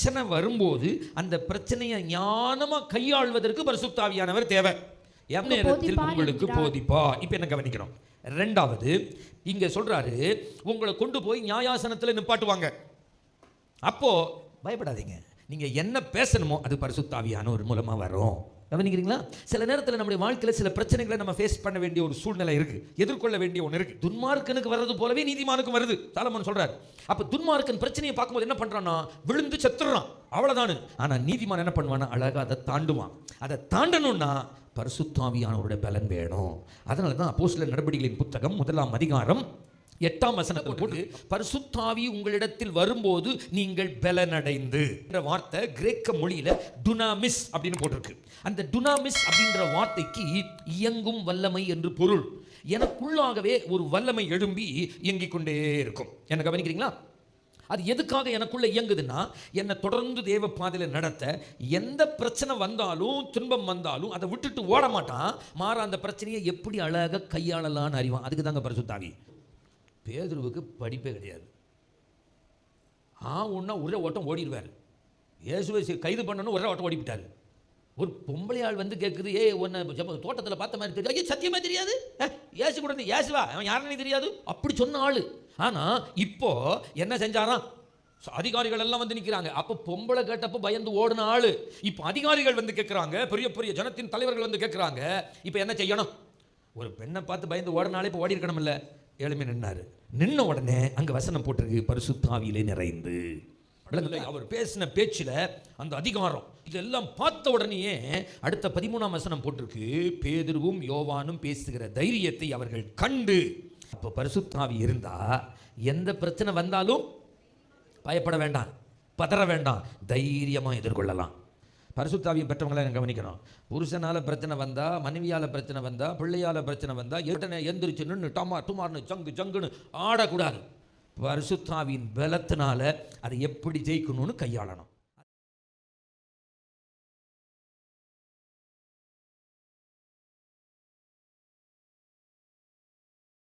பிரச்சனை வரும்போது அந்த பிரச்சனையை ஞானமாக கையாள்வதற்கு பரிசுத்தாவியானவர் தேவை. நேரத்தில் போதிப்பார் உங்களுக்கு. போதிப்பா. இப்போ என்ன கவனிக்கிறோம்? ரெண்டாவது இங்க சொல்றாரு உங்களை கொண்டு போய் நியாயாசனத்தில் நிப்பாட்டுவாங்க. அப்போ பயப்படாதீங்க. நீங்க என்ன பேசணுமோ அது பரிசுத்தாவியான ஒரு மூலமா வரும். கவனிக்கிறீங்களா? சில நேரத்தில் நம்முடைய வாழ்க்கையில் சில பிரச்சனைகளை நம்ம ஃபேஸ் பண்ண வேண்டிய ஒரு சூழ்நிலை இருக்கு. எதிர்கொள்ள வேண்டிய ஒன்று இருக்கு. துன்மார்க்கனுக்கு வர்றது போலவே நீதிமானுக்கும் வருது. சாலமன் சொல்றாரு. அப்ப துன்மார்க்கன் பிரச்சனையை பார்க்கும்போது என்ன பண்றான்னா விழுந்து செத்துறான். அவ்வளவுதானு. ஆனா நீதிமான் என்ன பண்ணுவானா அழகா அதை தாண்டுவான். அதை தாண்டணும்னா பரிசுத்தாவியானவருடைய பலன் வேணும். அதனால தான் அப்போஸ்தலர் நடவடிக்கைகளின் புத்தகம் முதலாம் அதிகாரம் எட்டாம் வசனத்தை போட்டு பரிசுத்தாவி உங்களிடத்தில் வரும்போது நீங்கள் பலனடைந்து. என்ற வார்த்தை கிரேக்க மொழியில டுனாமிஸ் அப்படின்னு போட்டிருக்கு. அந்த டுனாமிஸ் அப்படின்ற வார்த்தைக்கு இயங்கும் வல்லமை என்று பொருள். எனக்குள்ளாகவே ஒரு வல்லமை எழும்பி இயங்கிக் கொண்டே இருக்கும். என்ன கவனிக்கிறீங்களா? அது எதுக்காக எனக்குள்ள இயங்குதுன்னா என்னை தொடர்ந்து தேவ பாதையில் நடத்த எந்த பிரச்சனை வந்தாலும் துன்பம் வந்தாலும் அதை விட்டுட்டு ஓட மாட்டான். மாற அந்த பிரச்சனையை எப்படி அழகாக கையாளலான்னு அறிவான். அதுக்கு தாங்க பரிசுத்தாவி. பேதுருவுக்கு படிப்பே கிடையாது. ஆ ஒன்றா ஒரே ஓட்டம் ஓடிடுவார். இயேசுவை கைது பண்ணணும் ஒரே ஓட்டம் ஓடிவிட்டார். ஒரு பொம்பளை ஆள் வந்து கேட்குது ஏ ஒன்று தோட்டத்தில் பார்த்த மாதிரி தெரியும் ஐயோ சத்தியமே தெரியாது? ஏசு கூட இயேசுவா அவன் யாருன்னு தெரியாது? அப்படி சொன்ன ஆள். ஆனால் இப்போ என்ன செஞ்சாராம்? அதிகாரிகள் எல்லாம் வந்து நிற்கிறாங்க அப்போ பொம்பளை கேட்டப்போ பயந்து ஓடின ஆள். இப்போ அதிகாரிகள் வந்து கேட்குறாங்க பெரிய பெரிய ஜனத்தின் தலைவர்கள் வந்து கேட்குறாங்க இப்போ என்ன செய்யணும்? ஒரு பெண்ணை பார்த்து பயந்து ஓடினாலே இப்போ ஓடி இருக்கணும்ல எழுமி நின்னாரு. நின்ன உடனே அங்கே வசனம் போட்டிருக்கு பரிசுத்தாவியிலே நிறைந்து. அவர் பேசின பேச்சில் அந்த அதிகாரம் இதெல்லாம் பார்த்த உடனேயே அடுத்த பதிமூணாம் வசனம் போட்டிருக்கு பேதுருவும் யோவானும் பேசுகிற தைரியத்தை அவர்கள் கண்டு. அப்போ பரிசுத்தாவி இருந்தா எந்த பிரச்சனை வந்தாலும் பயப்பட வேண்டாம் பதற வேண்டாம் தைரியமாக எதிர்கொள்ளலாம். பரிசுத்தாவியம் பெற்றவங்களை நான் கவனிக்கணும் புருஷனால் பிரச்சனை வந்தால் மனைவியால் பிரச்சனை வந்தால் பிள்ளையால் பிரச்சனை வந்தால் எட்டனை எந்திரிச்சு நின்று டமா டுமார்னு சங்கு சங்குன்னு ஆடக்கூடாது. பரிசுத்தாவியின் பலத்தினால அதை எப்படி ஜெயிக்கணும்னு கையாளணும்.